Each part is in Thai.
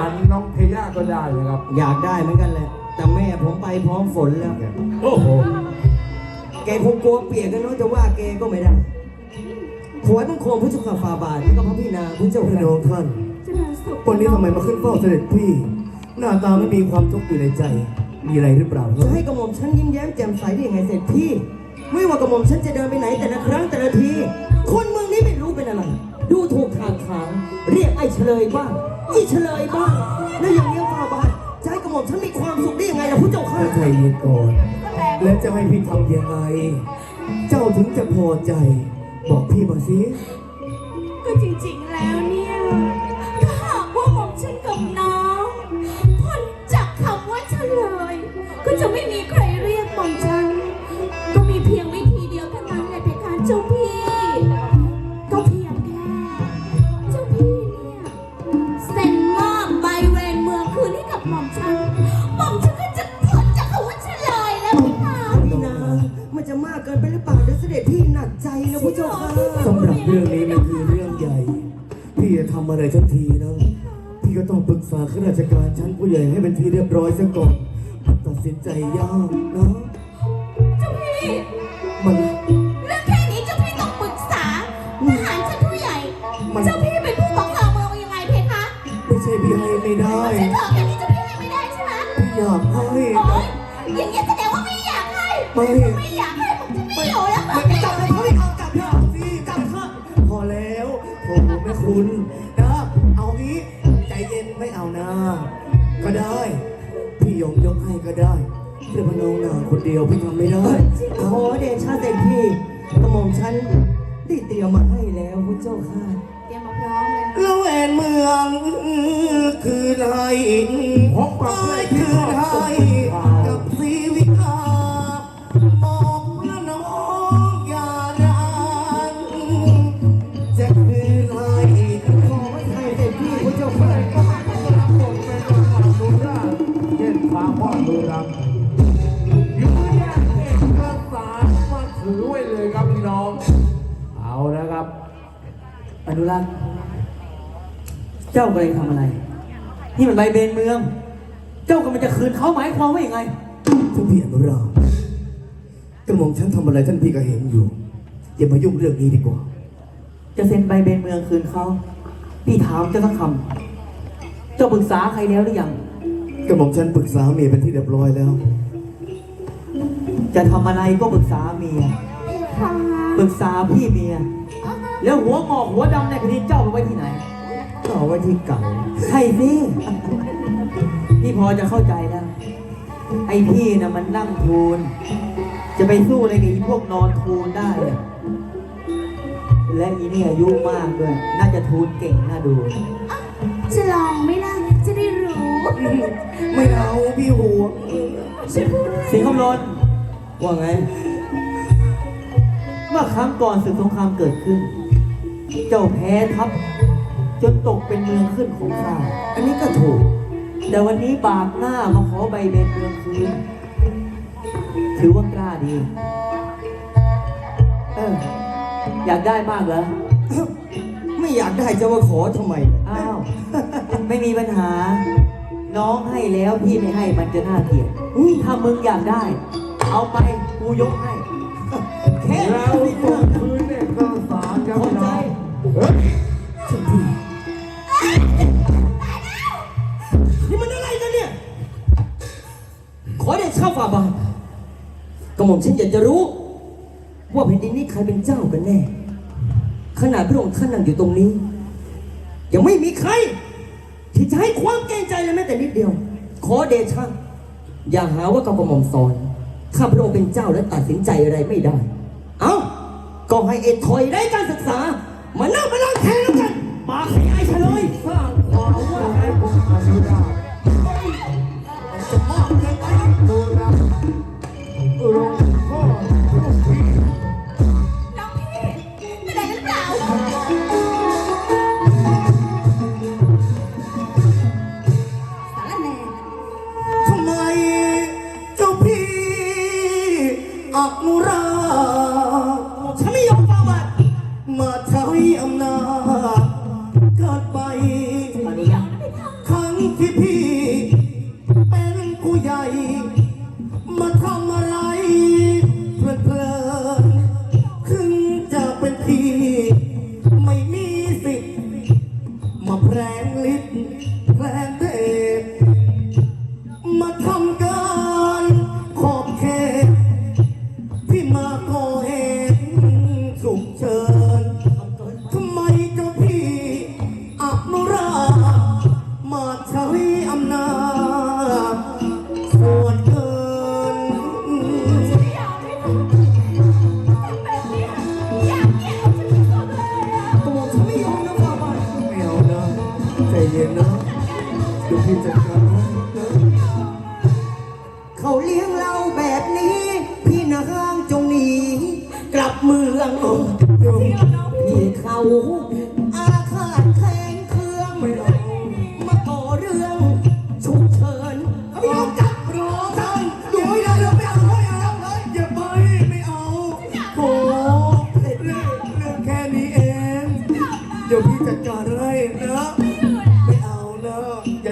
ารน้องเทย่าก็ได้นะครับ อยากได้เหมือนกันแหละ แต่แม่ผมไปพร้อมฝนแล้ว โอ้โห แกคงกลัวเปียกกันเนาะจะว่าแกก็ไม่ได้ถวายบังคมพระเจ้าข้าฟาบาทแล้วก็พระพี่นางพระเจ้าพระค่ะน้องท่านเจริญสุขวันนี้ทำไมมาขึ้นเฝ้าเสด็จพี่ หน้าตาไม่มีความทุกข์อยู่ในใจ มีอะไรหรือเปล่าจะให้กระหม่อมฉันยิ้มแย้มแจ่มใสได้ยังไงเสร็จพี่ ไม่ว่ากระหม่อมฉันจะเดินไปไหนแต่ละครั้งแต่ละที คนเมืองนี้ไม่รู้เป็นอะไร ดูถูกทางขางเรียกไอ้เฉลยบ้าง อีเฉลยบ้างแล้วอย่างนี้ยฟาบาทจะให้กระหม่อมฉันมีความสุขได้ยังไงล่ะพระเจ้าค่ะถ้าใจเย็นก่อน แล้วจะให้พี่ทำยังไง เจ้าถึงจะพอใจ บอกพี่มาสิก็จริงๆแล้วเนี่ยถ้าหากว่าหม่อมฉันกับน้องพ้นจากคำว่าเฉลย ก็จะไม่มีใครเรียกหม่อมฉันากเกินไปหรือเปล่าเดี๋ยวเสด็จพี่หนักใจนะพระเจ้าค่ะสำหรับเรื่องนี้มันคือเรื่องใหญ่ พี่จะทำอะไรทันทีนะ พี่ก็ต้องปรึกษาข้าราชการชั้นผู้ใหญ่ให้เป็นที่เรียบร้อยซะก่อนมันตัดสินใจยากนะเจ้าพี่มันเรื่องแค่นี้เจ้าพี่ต้องปรึกษาทหารชั้นผู้ใหญ่มันเจ้าพี่เป็นผู้ปกครองเมืองยังไงเพคะไม่ใช่พี่ให้ไม่ได้ใช่เถอะแค่นี้เจ้าพี่ให้ไม่ได้ใช่ไหมพี่อยากให้โอ๊ยอย่างนี้ยแสดงว่าไม่อยากให้ไม่ไม่อยากให้ผม เดียวพี่ทำไม่ได้ขอเดชะเสด็จพี่กระหม่อมฉันได้เตรียมมาให้แล้วพระเจ้าค่ะเตรียมมาพร้อมเลยนะแล้วแหวนเมืองคือไทยพบกับเพื่อนที่คือชอบไท จ้ากำลังทำอะไร นี่มันใบเบนเมือง เจ้ากำลังจะคืนเขาหมายความว่าอย่างไงท่านพี่อนุราชกระหม่อมฉันทำอะไรท่านพี่ก็เห็นอยู่ อย่ามายุ่งเรื่องนี้ดีกว่า จะเซ็นใบเบนเมืองคืนเขาพี่ถามเจ้าสักคำเจ้าปรึกษาใครแล้วหรือยัง กระหม่อมฉันปรึกษาเมียเป็นที่เรียบร้อยแล้ว จะทำอะไรก็ปรึกษาเมียค่ะปรึกษาพี่เมีย แล้วหัวงอกหัวดำในแผ่นดินเจ้าไปไว้ที่ไหนก็ เอาไว้ที่เก่าใช่สิพี่พอจะเข้าใจแล้ว ไอ้พี่น่ะมันนั่งทูลจะไปสู้อะไรกับไอ้พวกนอนทูลได้อะและอีนี่อายุมากด้วย น่าจะทูลเก่งน่าดู จะลองไหมล่ะจะได้รู้ไม่เอาพี่หัวงฉันพูดสิงห์คำลนว่าไง เมื่อครั้งก่อนศึกสงครามเกิดขึ้น เจ้าแพ้ทัพ จนตกเป็นเมืองขึ้นของข้า อันนี้ก็ถูก แต่วันนี้บากหน้ามาขอใบเบนเมืองคืน ถือว่ากล้าดี เออ อยากได้มากเหรอ ไม่อยากได้จะมาขอทำไม อ้าว ไม่มีปัญหา น้องให้แล้วพี่ไม่ให้มันจะน่าเกลียดอุ๊ยถ้ามึงอยากได้ เอาไปกูยกให้ แค่แล้นี้วไม่ส่เรื่อง กระหม่อมฉันอยากจะรู้ ว่าแผ่นดินนี้ใครเป็นเจ้ากันแน่ ขนาดพระองค์ท่านนั่งอยู่ตรงนี้ ยังไม่มีใคร ที่จะให้ความเกรงใจเลยแม้แต่นิดเดียว ขอเดชะอย่าหาว่ากับกระหม่อมสอนข้าพระองค์เป็นเจ้าและตัดสินใจอะไรไม่ได้ เอ้าก็ให้เอ็ดถอยได้การศึกษา มานั่งมา ไปครั้งที่พี่เป็นผู้ใหญ่ มาทำอะไรเพลินขึ้นจะเป็นพี่ ไม่มีสิทธิ์มาแพร่งลิ์แพร่ง เดี๋ยวพี่จัดการให้นะเขาเลี้ยงเราแบบนี้ พี่นางจงหนี กลับเมืองเดี๋ยวพี่เขา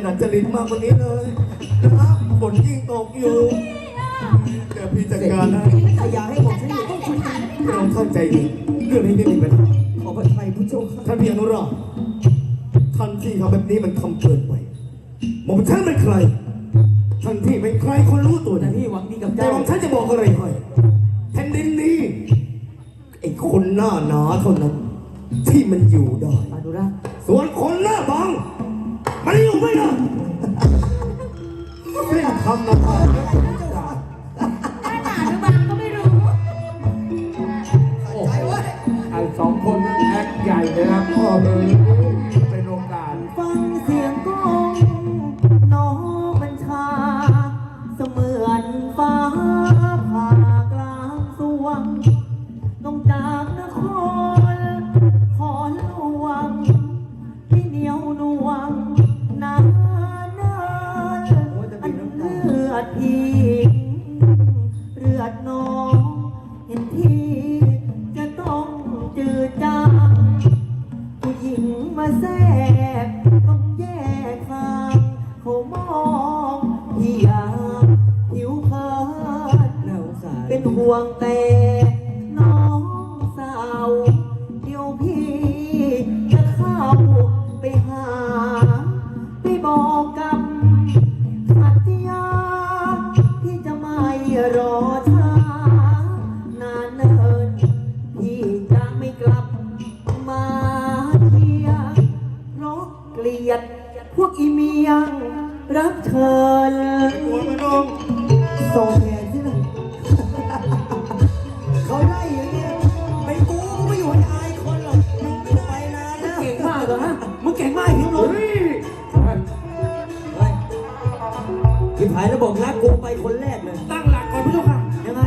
นักจริตมากกว่านี้เลยนะฝนยิ่งตกอยู่เดี๋ยวพี่จัดการให้แต่อย่าให้ผมฉันอยู่ต้องคุยกันเราเข้าใจดีเรื่องนี้ไม่มีปัญหาขอพระไทยผู้ชมครับท่านพี่อนุราชท่านที่ทำแบบนี้มันทำเกินไปหม่อมฉันเป็นใครท่านที่เป็นใครคนรู้ตัวแต่นะพี่หวังดีกับเจ้าหม่อมฉันจะบอกอะไรให้แผ่นดินนี้ไอ้คนหน้าหนาเท่านั้น ที่มันอยู่ได้อนุรักษ์ส่วนคนหน้าบาง มันอยู่ไม่ได้เล่นคำนะครัหน้าหนาหรือบางก็ไม่รู้ โอ้โหไอ้สองคนนั้นแอคใหญ่เลยครั มาแทรกต้องแยกทางเขามองพี่อยากผิวเผินเป็นห่วงแต่ ยงรับเชิญหัวมันน้องส่งแทนที่ไหนเขาได้อย่างเงี้ยไปกูก็ไม่อยู่ให้อายคนหรอกมึงไปนานแล้วเก่งมากเหรอฮะมึงเก่งมากหิวลงเฮ้ยพี่ผายแล้วบอกรักกูไปคนแรกเลยตั้งหลักก่อนพี่เจ้าค่ะยังไง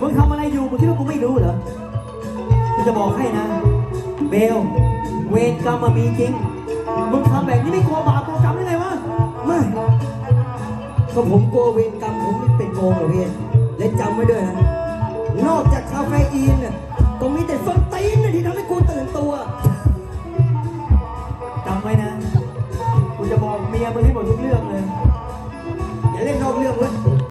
มึงทำอะไรอยู่มึงคิดว่ากูไม่รู้เหรอกูจะบอกให้นะ เบล เวรกรรมมันมีจริงมึงทำแบบนี้ไม่กลัวบาป ก็ผมกลัวเวรกรรมผมไม่เป็นโกงหรอกพี่และจำไว้ด้วยนะ นอกจากคาเฟอีนน่ะก็มีแต่ส้นตีนนะที่ทำให้กูตื่นตัวจำไว้นะ กูจะบอกเมียมึงให้หมดทุกเรื่องเลย อย่าเล่นนอกเรื่องเว้ย